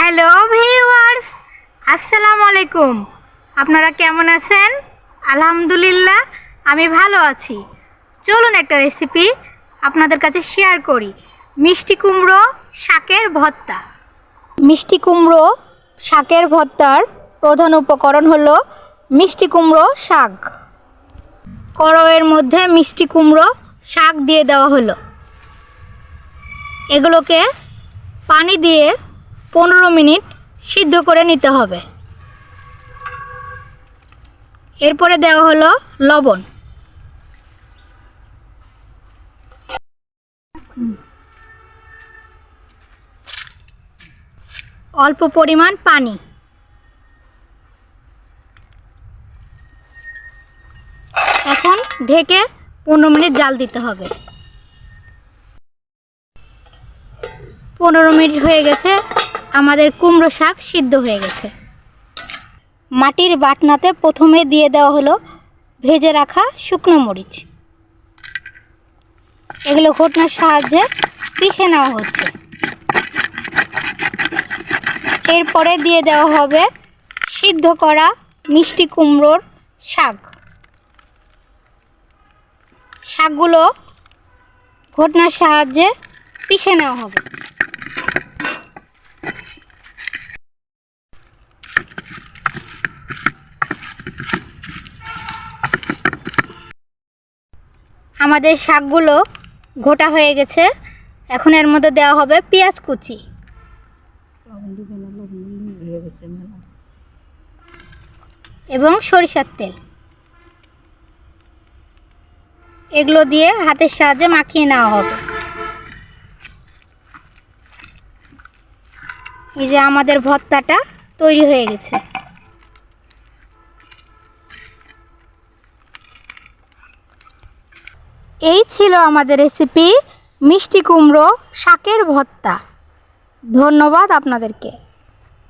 Hello viewers আসসালামু আলাইকুম আপনারা কেমন আছেন? আলহামদুলিল্লাহ আমি ভালো আছি। চলুন একটা রেসিপি আপনাদের কাছে শেয়ার করি। মিষ্টি কুমড়ো, শাকের ভর্তা। মিষ্টি কুমড়ো, শাকের ভর্তার প্রধান উপকরণ হলো মিষ্টি কুমড়ো, শাক। কড়াইয়ের মধ্যে মিষ্টি কুমড়ো, শাক দিয়ে দেওয়া হলো। এগুলোকে পানি দিয়ে পনেরো মিনিট সিদ্ধ করে নিতে হবে। এরপরে দেওয়া হলো লবণ। অল্প পরিমাণ পানি। এখন ঢেকে পনেরো মিনিট জাল দিতে হবে। পনেরো মিনিট হয়ে গেছে। আমাদের কুমড়ো শাক সিদ্ধ হয়ে গেছে। মাটির বাটনাতে প্রথমে দিয়ে দেওয়া হলো ভেজে রাখা শুকনো মরিচ। এগুলো ঘটনার সাহায্যে পিষে নেওয়া হচ্ছে। এরপরে দিয়ে দেওয়া হবে সিদ্ধ করা মিষ্টি কুমড়োর শাক। শাকগুলো ঘটনার সাহায্যে পিষে নেওয়া হবে। আমাদের শাকগুলো গোটা হয়ে গেছে। এখন এর মধ্যে দেওয়া হবে পেঁয়াজ কুচি। এবং সরিষার তেল। এগুলো দিয়ে হাতের সাহায্যে মাখিয়ে নেওয়া হবে। এই যে আমাদের ভর্তাটা তৈরি হয়ে গেছে। এই ছিল আমাদের রেসিপি মিষ্টি কুমড়ো শাকের ভর্তা। ধন্যবাদ আপনাদেরকে।